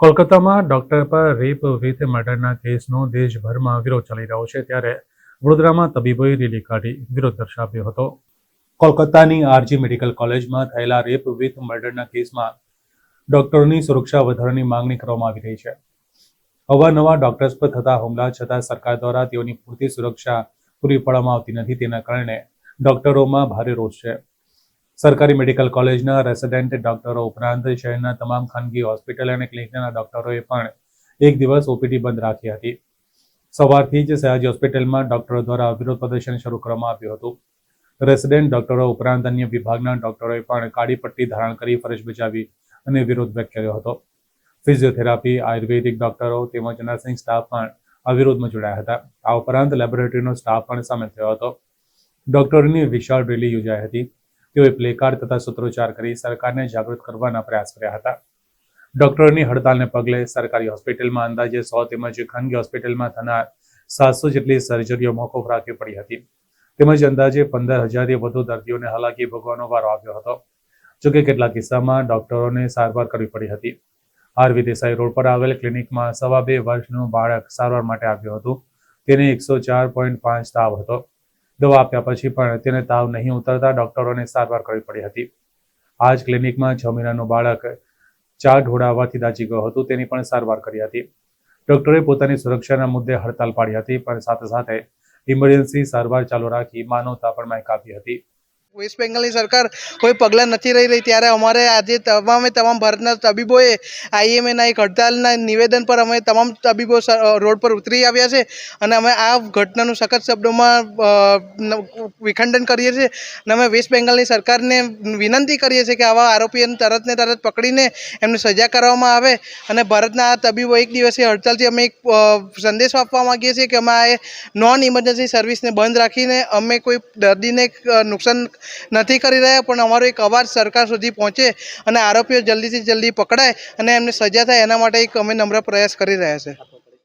કોલકાતામાં ડોક્ટર પર rape with મર્ડરના કેસનો દેશભરમાં વિરોધ ચાલી રહ્યો છે ત્યારે વડોદરામાં તબીબોએ રેલી કાઢી વિરોધ દર્શાવ્યો હતો. કોલકાતાની આરજી મેડિકલ કોલેજમાં થયેલા રેપ વિથ મર્ડરના કેસમાં ડોક્ટરોની સુરક્ષા વધારવાની માંગણી કરવામાં આવી રહી છે. અવારનવાર ડોક્ટર્સ પર થતા હુમલા છતાં સરકાર દ્વારા તેઓની પૂરતી સુરક્ષા પૂરી પાડવામાં આવતી નથી. તેના કારણે ડોક્ટરોમાં ભારે રોષ છે. સરકારી મેડિકલ કોલેજના રેસિડેન્ટ ડોક્ટરો ઉપરાંત શહેરના તમામ ખાનગી હોસ્પિટલ અને ક્લિનિકના ડોક્ટરોએ પણ એક દિવસ ઓપીડી બંધ રાખી હતી. સવારથી જ સયાજી હોસ્પિટલમાં ડોક્ટરો દ્વારા વિરોધ પ્રદર્શન શરૂ કરવામાં આવ્યું હતું. રેસિડેન્ટ ડોક્ટરો ઉપરાંત અન્ય વિભાગના ડોક્ટરોએ પણ કાળી પટ્ટી ધારણ કરી ફરજ બજાવી અને વિરોધ વ્યક્ત કર્યો હતો. ફિઝિયોથેરાપી, આયુર્વેદિક ડોક્ટરો તેમજ નર્સિંગ સ્ટાફ પણ આ વિરોધમાં જોડાયા હતા. આ ઉપરાંત લેબોરેટરીનો સ્ટાફ પણ સામેલ થયો હતો. ડોક્ટરોની વિશાળ રેલી યોજાઈ હતી. તેઓએ પ્લેકાર્ડ તથા સૂત્રોચ્ચાર કરી સરકારને જાગૃત કરવાના પ્રયાસ કર્યા હતા. ડોક્ટરોની હડતાલને પગલે સરકારી હોસ્પિટલમાં અંદાજે સો તેમજ ખાનગી હોસ્પિટલમાં થનાર સાતસો જેટલી સર્જરીઓ મોકૂફ રાખવી પડી હતી. તેમજ અંદાજે પંદર હજારથી વધુ દર્દીઓને હાલાકી ભોગવાનો વારો આવ્યો હતો. જોકે કેટલાક કિસ્સામાં ડોક્ટરોને સારવાર કરવી પડી હતી. આરવી દેસાઈ રોડ પર આવેલ ક્લિનિકમાં સવા બે વર્ષનું બાળક સારવાર માટે આવ્યું હતું. તેને એકસો ચાર પોઈન્ટ પાંચ તાવ હતો. દવા આપ્યા પછી પણ તેને તાવ નહીં ઉતરતા ડોક્ટરોને સારવાર કરવી પડી હતી. આ જ ક્લિનિકમાં છ મહિનાનું બાળક ચાર ઢોળાવવાથી દાજી ગયો હતો, તેની પણ સારવાર કરી હતી. ડોક્ટરે પોતાની સુરક્ષાના મુદ્દે હડતાલ પાડી હતી, પણ સાથે સાથે ઇમરજન્સી સારવાર ચાલુ રાખી માનવતા પણ આપી હતી. વેસ્ટ બેંગાલની સરકાર કોઈ પગલાં નથી રહી રહી. ત્યારે અમારે આજે તમામે તમામ ભારતના તબીબોએ આઈએમએના એક હડતાલના નિવેદન પર અમે તમામ તબીબો રોડ પર ઉતરી આવ્યા છે અને અમે આ ઘટનાનું સખત શબ્દોમાં વિખંડન કરીએ છીએ અને અમે વેસ્ટ બેંગાલની સરકારને વિનંતી કરીએ છીએ કે આવા આરોપીઓને તરત ને તરત પકડીને એમને સજા કરવામાં આવે અને ભારતના આ તબીબો એક દિવસે હડતાલથી અમે એક સંદેશો આપવા માગીએ છીએ કે અમે આ નોન ઇમરજન્સી સર્વિસને બંધ રાખીને અમે કોઈ દર્દીને નુકસાન નથી કરી રહ્યા, પણ અમારો એક અવાજ સરકાર સુધી પહોંચે અને આરોપીઓ જલ્દીથી જલ્દી પકડાય અને એમને સજા થાય, એના માટે એક અમે નમ્ર પ્રયાસ કરી રહ્યા છે.